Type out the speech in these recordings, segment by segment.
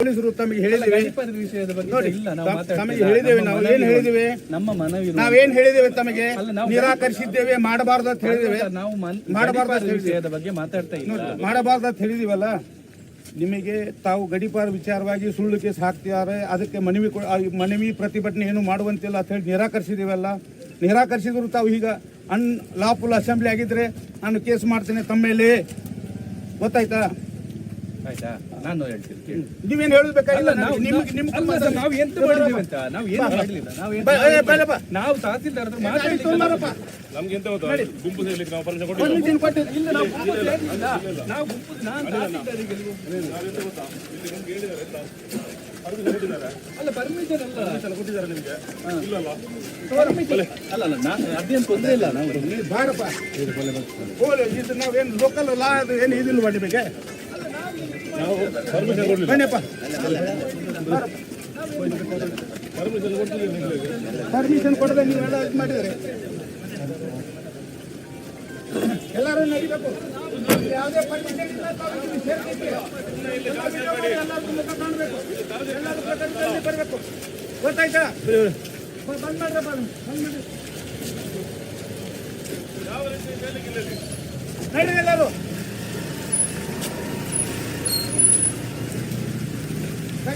ಪೊಲೀಸರು ತಮಗೆ ಹೇಳಿದ್ದೇವೆ. ನೋಡಿ ನಾವು ತಮಗೆ ಹೇಳಿದ್ದೇವೆ ನಾವು ಏನ್ ಹೇಳಿದ್ದೇವೆ? ನಮ್ಮ ಮನವಿ ನಾವೇನ್ ಹೇಳಿದ್ದೇವೆ ತಮಗೆ ನಿರಾಕರಿಸಿದ್ದೇವೆ ಮಾಡಬಾರ್ದು ಅಂತ ಹೇಳಿದ್ದೇವೆ. ನಾವು ಮಾಡಬಾರ್ದು ಅಂತ ವಿಷಯದ ಬಗ್ಗೆ ಮಾತಾಡ್ತಾ ಇಲ್ಲ. ಮಾಡಬಾರ್ದು ಅಂತ ಹೇಳಿದೀವಲ್ಲ ನಿಮಗೆ ತಾವು ಗಡಿಪಾರ ವಿಚಾರವಾಗಿ ಸುಳ್ಳು ಕೇಸ್ ಹಾಕ್ತಿದ್ದಾರೆ ಅದಕ್ಕೆ ಮನವಿ ಮನವಿ ಪ್ರತಿಭಟನೆ ಏನು ಮಾಡುವಂತಿಲ್ಲ ಅಂತ ಹೇಳಿ ನಿರಾಕರಿಸಿದೀವಲ್ಲ ನಿರಾಕರಿಸಿದ್ರು ತಾವು ಈಗ ಅನ್ ಲಾಫುಲ್ ಅಸೆಂಬ್ಲಿ ಆಗಿದ್ರೆ ನಾನು ಕೇಸ್ ಮಾಡ್ತೇನೆ ತಮ್ಮ ಮೇಲೆ. ಗೊತ್ತಾಯ್ತಾ? ಆಯ್ತಾ? ನಾನು ಹೇಳ್ತೀನಿ ಕೇಳಿ. ನೀವೇನು ಹೇಳಬೇಕಾಗಿಲ್ಲ ನಾವು ನಿಮ್ಗೆ ನಿಮ್ಗೆ ಅಲ್ಲ ಸರ್, ನಾವು ಎಂತ ಮಾಡಿದ್ದೀವಿ ಅಂತ? ನಾವು ಏನು ಮಾಡಲಿಲ್ಲ ನಾವು ಏನು. ನಾವು ತಹಸೀಲ್ದಾರ್ ಹತ್ರ ಮಾತಾಡ್ಲಿಕ್ಕೆ ಸೋಮವಾರಪ್ಪ. ನಮ್ಗೆ ಎಂತ ಗೊತ್ತಾ? ಗುಂಪು ಸೇರ್ಲಿಕ್ಕೆ ನಾವು ಪರ್ಮಿಷನ್ ಕೊಟ್ಟಿದ್ದು. ಇಲ್ಲ ನಾವು ಗುಂಪು ಸೇರ್ಲಿಲ್ಲ. ನಾವು ಗುಂಪು ನಾನು ತಹಸೀಲ್ದಾರಿಗೆ ಇಲ್ಲಿ ಅಲ್ಲ ಪರ್ಮಿಷನ್ ಅಲ್ಲ ಕೊಟ್ಟಿದ್ದಾರೆ ನಿಮಗೆ. ಇಲ್ಲಲ್ಲ? ಪರ್ಮಿಷನ್ ಅಲ್ಲ ಅಲ್ಲ ನಾನು ಅದೇನು ತೊಂದರೆ ಇಲ್ಲ ನಾವು ಬಾರಪ್ಪ. ಇದು ನಾವೇನು ಲೋಕಲ್ ಲಾ ಅದು ಏನು ಇದಿಲ್ವಾ ನಿಮಗೆ? ಪರ್ಮಿಷನ್ ಕೊಡದೆ ನೀವೆಲ್ಲ ಇದು ಮಾಡಿದರೆ? ಎಲ್ಲರೂ ನಡಿಬೇಕು ಯಾವುದೇ. ಎಲ್ಲ ಎಲ್ಲರೂ ಬರಬೇಕು. ಗೊತ್ತಾಯ್ತಾ? ಬಂದ್ ಮಾಡ್ರಪ್ಪ. ಬಂದ್ ನಡೀರಿ ಎಲ್ಲರೂ.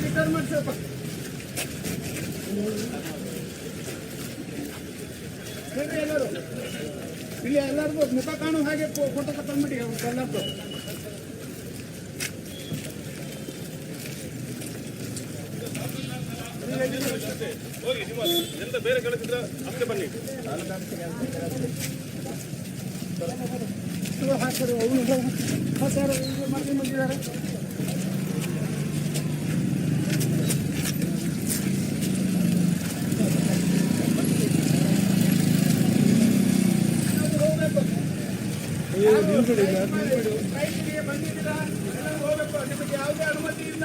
ರಿಟರ್ನ್ ಮಾಡಿಸಪ್ಪ ಇಲ್ಲಿ ಎಲ್ಲರಿಗೂ ಮುಖ ಕಾಣೋ ಹಾಗೆ ಫೋಟೋ ತಗೊಂಡ್ಬಿಡಿ ಎಲ್ಲರದ್ದು ಹೋಗಿ ನಿಮ್ಮ ಎಂತ ಬೇರೆ ಕೆಲಸ ಇದ್ರೆ ಅಷ್ಟೇ ಬನ್ನಿ ಹಾಕ್ತಾರೆ ಅವನು ಸರ್ ಮಾಡ್ಕೊಂಡು ಬಂದಿದ್ದಾರೆ ಸ್ಟ್ರೈಕ್ಗೆ ಬಂದಿದ್ದೀರಾ? ಎಲ್ಲರೂ ಹೋಗ್ಬೇಕು. ನಿಮಗೆ ಯಾವುದೇ ಅನುಮತಿ ಇಲ್ಲ.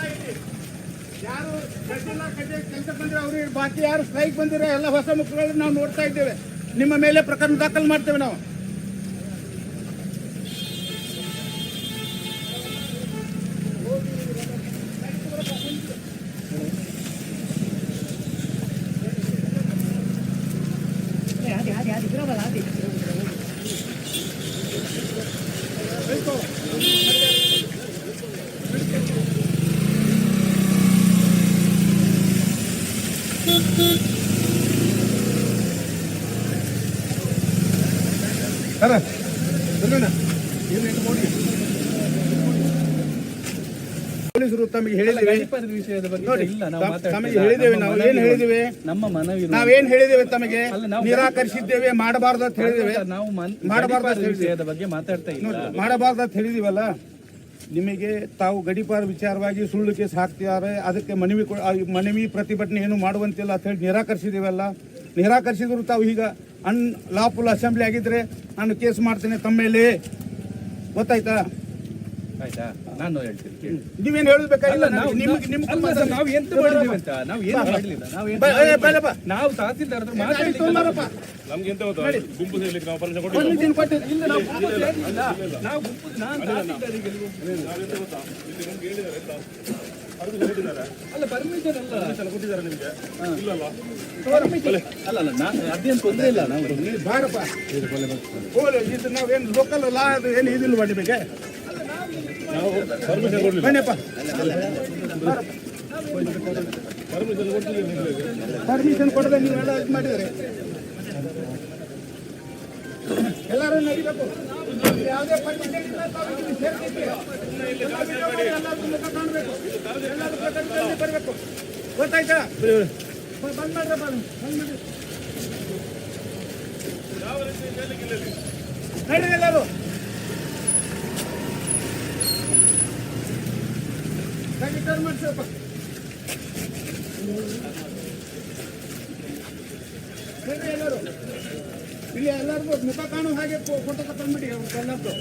ಯಾರು ಕಡ್ಡಿಲ್ಲ ಕಡ್ಡಿ ಕೆಲಸ ಬಂದ್ರೆ ಅವ್ರಿಗೆ ಬಾಕಿ ಯಾರು ಸ್ಟ್ರೈಕ್ ಬಂದಿರೋ ಎಲ್ಲ ಹೊಸ ಮುಖಗಳನ್ನ ನಾವು ನೋಡ್ತಾ ಇದ್ದೇವೆ ನಿಮ್ಮ ಮೇಲೆ ಪ್ರಕರಣ ದಾಖಲು ಮಾಡ್ತೇವೆ ನಾವು ಸರ. ಪೊಲೀಸರು ತಮಗೆ ಹೇಳಿದ್ದೇವೆ. ತಮಗೆ ಹೇಳಿದ್ದೇವೆ ನಾವು ಏನು ಹೇಳಿದ್ದೇವೆ? ನಮ್ಮ ಮನವಿ ನಾವೇನ್ ಹೇಳಿದ್ದೇವೆ ತಮಗೆ? ನಿರಾಕರಿಸಿದ್ದೇವೆ ಮಾಡಬಾರ್ದು ಅಂತ ಹೇಳಿದ್ದೇವೆ. ನಾವು ಮಾಡಬಾರ್ದು ಅಂತ ವಿಷಯದ ಬಗ್ಗೆ ಮಾತಾಡ್ತಾ ಇಲ್ಲ. ಮಾಡಬಾರ್ದು ಅಂತ ಹೇಳಿದೀವಲ್ಲ ನಿಮಗೆ ತಾವು ಗಡಿಪಾರ ವಿಚಾರವಾಗಿ ಸುಳ್ಳು ಕೇಸ್ ಹಾಕ್ತಿದ್ದಾರೆ. ಅದಕ್ಕೆ ಮನವಿ ಮನವಿ ಪ್ರತಿಭಟನೆ ಏನು ಮಾಡುವಂತಿಲ್ಲ ಅಂತ ಹೇಳಿ ನಿರಾಕರಿಸಿದೀವಲ್ಲ ನಿರಾಕರಿಸಿದ್ರು ತಾವು ಈಗ ಅನ್ ಲಾಫುಲ್ ಅಸೆಂಬ್ಲಿ ಆಗಿದ್ರೆ ನಾನು ಕೇಸ್ ಮಾಡ್ತೇನೆ ತಮ್ಮ ಮೇಲೆ ಗೊತ್ತಾಯ್ತಾ? ಆಯ್ತಾ? ನಾನು ಹೇಳ್ತೀನಿ. ನೀವೇನು ಹೇಳಬೇಕಾಗಿಲ್ಲ ನಾವು- ನಿಮ್ಗೆ ನಿಮ್ಗೆ ನಾವು ಎಂತ ಮಾಡಿದ್ದೀವಿ ಅಂತ? ನಾವು ಏನು ಮಾಡಲಿಲ್ಲ ನಾವು ಏನು ಬಾ- ನಾವು ತಹಸೀಲ್ದಾರ್ ಹತ್ರ ಮಾತಾಡ್ಲಿಕ್ಕೆ ಸೋಮವಾರಪ್ಪ ನಮ್ಗೆ ಎಂತ ಗೊತ್ತಾ? ಗುಂಪು ಸೇರ್ಲಿಕ್ಕೆ ನಾವು ಪರ್ಮಿಷನ್ ಒಂದು ಕೊಟ್ಟಿಲ್ಲ ಇಲ್ಲ ನಾವು ಗುಂಪು ಸೇರ್ಲಿಲ್ಲ. ನಾವು ಗುಂಪು ನಾನು ತಹಸೀಲ್ದಾರಿಗೆ ಇಲ್ಲಿ ನಮ್ಗೆ ಪರ್ಮಿಷನ್ ಕೊಟ್ಟಿದ್ದಾರೆ ಅಲ್ಲ ಪರ್ಮಿಷನ್ ಅಲ್ಲ ಪರ್ಮಿಷನ್ ಕೊಟ್ಟಿದ್ದಾರೆ ನಿಮ್ಗೆ ಇಲ್ಲಲ್ಲ ಪರ್ಮಿಷನ್ ಅಲ್ಲ ಅಲ್ಲ ನಾನು ಅದೇನು ತೊಂದರೆ ಇಲ್ಲ ನಾವು ನೀವು ಬಾರಪ್ಪ ಹೋಗ್ಲಿ, ಇದು ನಾವೇನು ಲೋಕಲ್ ಲಾ ಅದು ಏನು ಇದಿಲ್ವಾ ನಿಮಗೆ ನಾವು ಪರ್ಮಿಷನ್ ಕೊಡ್ಲಿಲ್ಲ ಬನ್ನಿಪ್ಪ ಪರ್ಮಿಷನ್ ಕೊಡ್ತಿಲ್ಲ ನಿಮ್ಗೆ ಪರ್ಮಿಷನ್ ಕೊಡದೆ ನೀವೆಲ್ಲ ಇದು ಮಾಡಿದರೆ ಎಲ್ಲರೂ ನಡಿಬೇಕು ಬರಬೇಕು ಗೊತ್ತಾಯ್ತಾ ಬಂದ್. ಮಾಡ್ರಪ್ಪ ನಡೀರಿ ಎಲ್ಲರೂ ರಿಟರ್ನ್ ಮಾಡಿಸಪ್ಪ ಹೇಳ್ರಿ ಎಲ್ಲರೂ ಇಲ್ಲಿ ಎಲ್ಲರಿಗೂ ಮುಖ ಕಾಣೋ ಹಾಗೆ ಫೋಟೋ ತಗೊಂಡ್ಬಿಡಿ ಎಲ್ಲರದ್ದು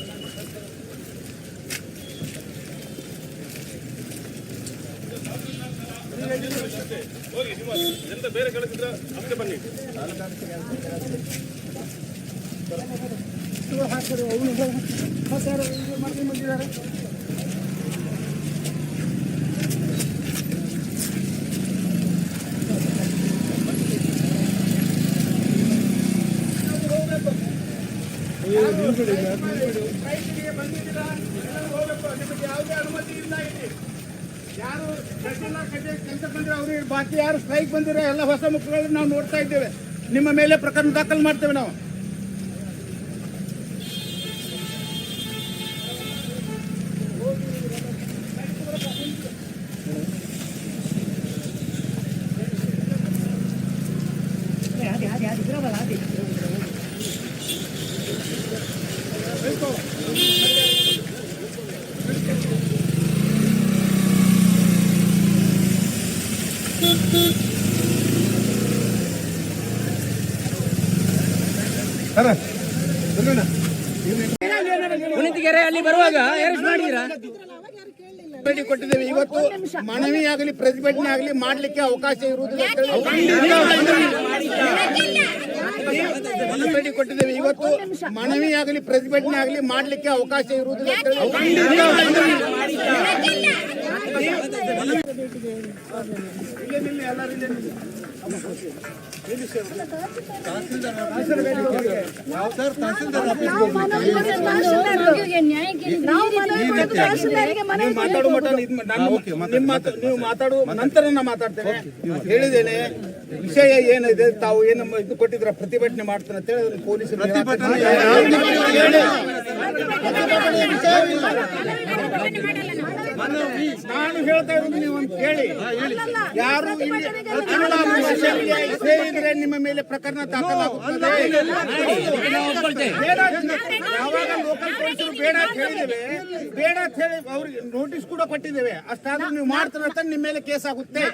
ಹೋಗಿ ನಿಮ್ಮ ಎಂತ ಬೇರೆ ಕೆಲಸ ಇದ್ರೆ ಅಷ್ಟೇ ಬನ್ನಿ ಹಾಕ್ತಾರೆ ಅವನು ಮಾಡ್ಕೊಂಡು ಬಂದಿದ್ದಾರೆ ಸ್ಟ್ರೈಕಿಗೆ ಬಂದಿದ್ದೀರಾ? ಎಲ್ಲರೂ ಹೋಗ್ಬೇಕು. ನಿಮಗೆ ಯಾವುದೇ ಅನುಮತಿ ಇಲ್ಲ ಇಲ್ಲಿ. ಯಾರು ಕಡ್ಡಿ ಕೆಲಸ ಬಂದರೆ ಅವ್ರಿಗೆ ಬಾಕಿ ಯಾರು ಸ್ಟ್ರೈಕ್ ಬಂದಿರೋ ಎಲ್ಲ ಹೊಸ ಮುಖಗಳನ್ನು ನಾವು ನೋಡ್ತಾ ಇದ್ದೇವೆ ನಿಮ್ಮ ಮೇಲೆ ಪ್ರಕರಣ ದಾಖಲು ಮಾಡ್ತೇವೆ ನಾವು ಕುಣಿತಿಗೆರೆ ಅಲ್ಲಿ ಬರುವಾಗ ಅರೆಸ್ಟ್ ಮಾಡಿದಿರಾ ಕೊಟ್ಟಿದ್ದೇವೆ. ಇವತ್ತು ಮನವಿ ಆಗಲಿ ಪ್ರತಿಭಟನೆ ಆಗಲಿ ಮಾಡಲಿಕ್ಕೆ ಅವಕಾಶ ಇರುವುದಿಲ್ಲ ಕೊಟ್ಟಿದ್ದೇವೆ. ಇವತ್ತು ಮನವಿ ಆಗಲಿ ಪ್ರತಿಭಟನೆ ಆಗಲಿ ಮಾಡಲಿಕ್ಕೆ ಅವಕಾಶ ಇರುವುದಿಲ್ಲ ಅಂತ ನೀವು ಮಾತಾಡುವ ನಂತರ ನಾ ಮಾತಾಡ್ತೇನೆ ಹೇಳಿದ್ದೇನೆ ವಿಷಯ ಏನಿದೆ ತಾವು ಏನು ಇದು ಕೊಟ್ಟಿದ್ರ ಪ್ರತಿಭಟನೆ ಮಾಡ್ತಾರೆ ಅಂತ ಹೇಳಿ ಪೊಲೀಸರು ಹೇಳಿ. ನಾನು ಹೇಳ್ತಾ ಇರೋದು ನೀವು ಒಂದು ಕೇಳಿ ಯಾರು ಸೇರಿದ್ರೆ ನಿಮ್ಮ ಮೇಲೆ ಪ್ರಕರಣ ದಾಖಲಾಗುತ್ತದೆ ಅಂತ ಯಾವಾಗ ಲೋಕಲ್ ಪೊಲೀಸರು ಬೇಡ ಅಂತ ಹೇಳಿದ್ದೇವೆ ಬೇಡ ಅಂತ ಹೇಳಿ ಅವ್ರಿಗೆ ನೋಟಿಸ್ ಕೂಡ ಕೊಟ್ಟಿದ್ದೇವೆ ಅಷ್ಟಾದ್ರೂ ನೀವು ಮಾಡ್ತಾರೆ ಅಂತ ನಿಮ್ಮ ಮೇಲೆ ಕೇಸ್ ಆಗುತ್ತೆ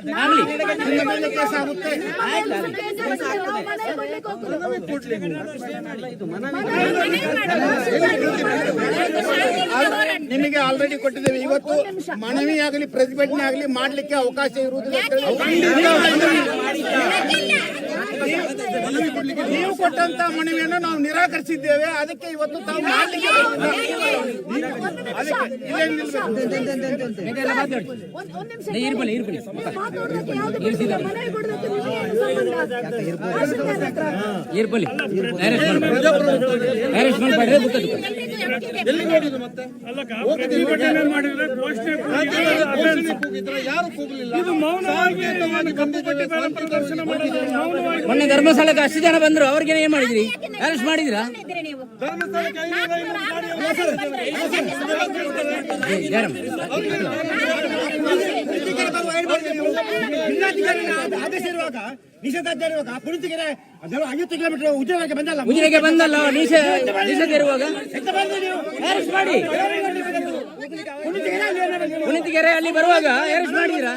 ನಿಮ್ಮ ಮೇಲೆ ಕೇಸ್ ಆಗುತ್ತೆ ನಿಮಗೆ ಆಲ್ರೆಡಿ ಕೊಟ್ಟಿದ್ದೇವೆ. ಇವತ್ತು ಮನವಿ ಆಗಲಿ ಪ್ರತಿಭಟನೆ ಆಗಲಿ ಮಾಡಲಿಕ್ಕೆ ಅವಕಾಶ ಇರುವುದಿಲ್ಲ. ನೀವು ಕೊಟ್ಟಂತ ಮನವಿಯನ್ನು ನಾವು ನಿರಾಕರಿಸಿದ್ದೇವೆ. ಅದಕ್ಕೆ ಇವತ್ತು ತಾವು. ಇರ್ಬಲಿ ಮೊನ್ನೆ ಧರ್ಮಸ್ಥಳಕ್ಕೆ ಅಷ್ಟು ಜನ ಬಂದ್ರು ಅವ್ರಿಗೆ ಏನ್ ಮಾಡಿದ್ರಿ? ಅರೆಸ್ಟ್ ಮಾಡಿದ್ರಾ ಏ, ಯಾರಮ್ಮ? ಆದೇಶ ಇರುವಾಗ ನಿಷೇಧಾಜ್ಞೆ ಇರುವಾಗ ಕುಳಿತಿಗೆರೆ ಅದೆಲ್ಲ ಐವತ್ತು ಕಿಲೋಮೀಟರ್ ಉದ್ಯೋಗಕ್ಕೆ ಬಂದಲ್ಲ ಉಜಿರೆಗೆ ಬಂದಲ್ಲ ನಿಷೇ ನಿಷೇಧ ಇರುವಾಗ? ಅರೆಸ್ಟ್ ಮಾಡಿ. ಕುಣಿತಿಗೆರೆ ಅಲ್ಲಿ ಬರುವಾಗ ಅರೆಸ್ಟ್ ಮಾಡಿದಿರಾ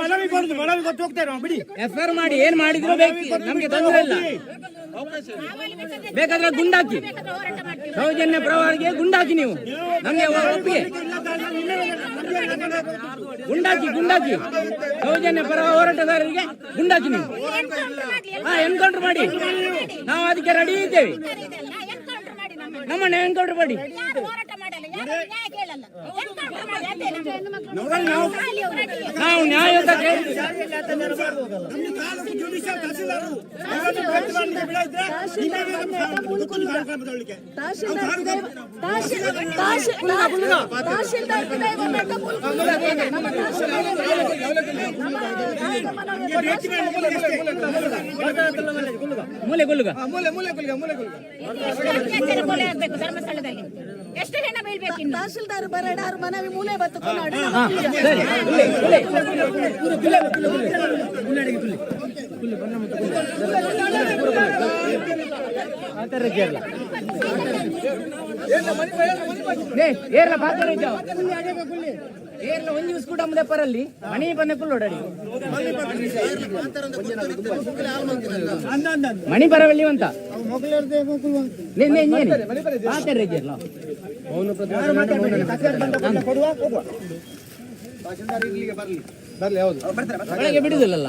ಮನವಿ ಬರುದು ಮನವಿ ಕೊಟ್ಟು ಹೋಗ್ತೇವೆ ನಾವು ಬಿಡಿ. ಎಫ್ ಆರ್ ಮಾಡಿ ಏನ್ ಮಾಡಿದ್ರು ಬೇಕು? ನಮ್ಗೆ ತೊಂದರೆ ಇಲ್ಲ. ಬೇಕಾದ್ರೆ ಗುಂಡಾಕಿ. ಸೌಜನ್ಯ ಪ್ರವಾರಿಗೆ ಗುಂಡಾಕಿ ನೀವು. ನಮ್ಗೆ ಒಪ್ಪಿಗೆ. ಗುಂಡಾಕಿ ಗುಂಡಾಕಿ. ಸೌಜನ್ಯ ಪರ ಹೋರಾಟಗಾರರಿಗೆ ಗುಂಡಾಕಿ ನೀವು. ಹಾ ಎನ್ಕೌಂಟರ್ ಮಾಡಿ. ನಾವು ಅದಕ್ಕೆ ರೆಡಿ ಇದ್ದೇವೆ. ನಮ್ಮನ್ನ ಎನ್ಕೌಂಟರ್ ಮಾಡಿ ನಾವು ನ್ಯಾಯಯುತ ಕೇಳಿ. ಮೂಲೆ ಗುಲ್ಗ ಧರ್ಮಸ್ಥಳದಲ್ಲಿ ಎಷ್ಟು ಹೆಣ್ಣ ಬೀಳ್ಬೇಕು ತಹಸೀಲ್ದಾರ್ ಬರಡಾರ್ ಮನವಿ ಮೂಲೆ ಬತ್ತು ಉಲ್ಲೆ ಏರ್ಲ ಪಾತ್ರ ಏರ್ಲ ಒಂಜಿ ಉಸ್ಕೂಟ ಮುಂದೆ ಪರಲ್ಲಿ. ಮಣಿ ಬಂದ ಕುಲ್ಲೋಡಡಿ ಮಣಿ ಬರವಲ್ಲಿ ಅಂತ. ಒಳಗೆ ಬಿಡುದಿಲ್ಲಲ್ಲ?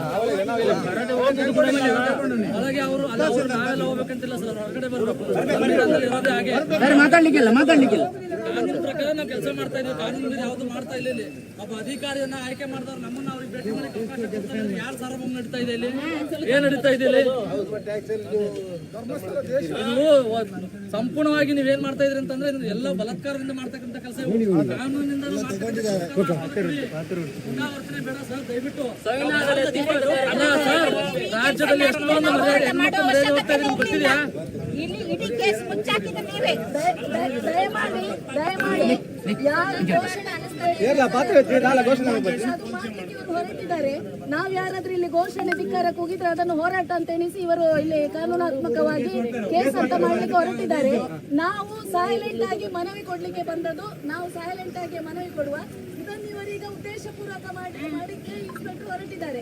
ಸರಿ ಮಾತಾಡ್ಲಿಕ್ಕಿಲ್ಲ ಮಾತಾಡ್ಲಿಕ್ಕಿಲ್ಲ. ಕೆಲಸ ಮಾಡ್ತಾ ಇದ್ದೀವಿ ಕಾನೂನು ಯಾವ್ದು ಮಾಡ್ತಾ ಇಲ್ಲ ಇಲ್ಲಿ ಒಬ್ಬ ಅಧಿಕಾರಿಯನ್ನ ಆಯ್ಕೆ ಮಾಡಿದವ್ರು ನಮ್ಮನ್ನ ಅವ್ರಿಗೆ ಭೇಟಿ ಮಾಡಿ ಅವಕಾಶ ಕೊಡ್ತಾರೆ ಅಂದ್ರೆ ಯಾರು ಸಾರ್ವಭೌಮ ನಡೀತಾ ಇದೆ ಇಲ್ಲಿ? ಏನ್ ನಡೀತಾ ಇದೆ ಇಲ್ಲಿ? ಸಂಪೂರ್ಣವಾಗಿ ನೀವೇನ್ ಮಾಡ್ತಾ ಇದ್ರಿ ಅಂತಂದ್ರೆ ಎಲ್ಲ ಬಲತ್ಕಾರದಿಂದ ಮಾಡ್ತಕ್ಕಂತ ಕೆಲಸ ಕಾನೂನಿನಿಂದ ಪುನರಾವರ್ತನೆ ಬೇಡ ಸರ್ ದಯವಿಟ್ಟು. ಅಲ್ಲ ಸರ್ ರಾಜ್ಯದಲ್ಲಿ ಎಷ್ಟೊಂದು ಮರ್ಯಾದೆ ಗೊತ್ತಿದ್ಯಾ? ದಯಮಾಡಿ ಯಾರು ಘೋಷಣೆ ಹೊರಟಿದ್ದಾರೆ. ನಾವ್ ಯಾರಾದ್ರೂ ಇಲ್ಲಿ ಘೋಷಣೆ ಧಿಕ್ಕಾರ ಕೂಗಿದ್ರೆ ಅದನ್ನು ಹೋರಾಟ ಅಂತ ಎಣಿಸಿ ಇವರು ಇಲ್ಲಿ ಕಾನೂನಾತ್ಮಕವಾಗಿ ಕೇಸ್ ಅಂತ ಮಾಡ್ಲಿಕ್ಕೆ ಹೊರಟಿದ್ದಾರೆ. ನಾವು ಸೈಲೆಂಟ್ ಆಗಿ ಮನವಿ ಕೊಡ್ಲಿಕ್ಕೆ ಬಂದದ್ದು ನಾವು ಸೈಲೆಂಟ್ ಆಗಿ ಮನವಿ ಕೊಡುವ. ಇದನ್ನು ಇವರೀಗ ಉದ್ದೇಶಪೂರ್ವಕ ಮಾಡಿ ಮಾಡಿಕ್ಕೆ ಇನ್ಸ್ಪೆಕ್ಟರ್ ಹೊರಟಿದ್ದಾರೆ.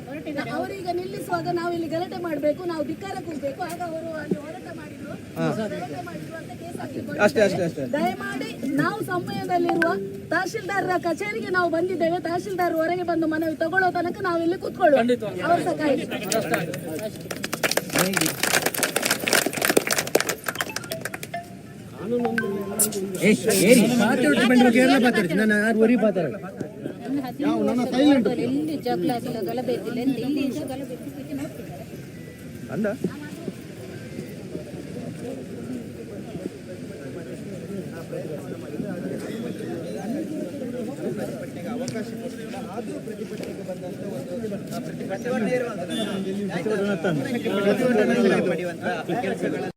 ಅವರೀಗ ನಿಲ್ಲಿಸುವಾಗ ನಾವು ಇಲ್ಲಿ ಗಲಾಟೆ ಮಾಡಬೇಕು ನಾವು ಧಿಕ್ಕಾರ ಕೂಗಬೇಕು. ಆಗ ಅವರು ಅಲ್ಲಿ ಹೋರಾಟ ಮಾಡಿದ್ರು. ಅಂತ ಕೇಸ್ ಹಾಕಿಕೊಂಡಿದ್ದಾರೆ. ದಯಮಾಡಿ ನಾವು ಸಮಯದಲ್ಲಿರುವ ತಹಶೀಲ್ದಾರರ ಕಚೇರಿಗೆ ನಾವು ಬಂದಿದ್ದೇವೆ. ತಹಶೀಲ್ದಾರ್ ಹೊರಗೆ ಬಂದು ಮನವಿ ತಗೊಳ್ಳೋ ತನಕ ನಾವು ಇಲ್ಲಿ ಕೂತ್ಕೊಳ್ಳುವ ಅಂದ ಜಗಳ ಗಲಭೆ ಇಲ್ಲಿ? ನೋಡ್ತಿದ್ದಾರೆ.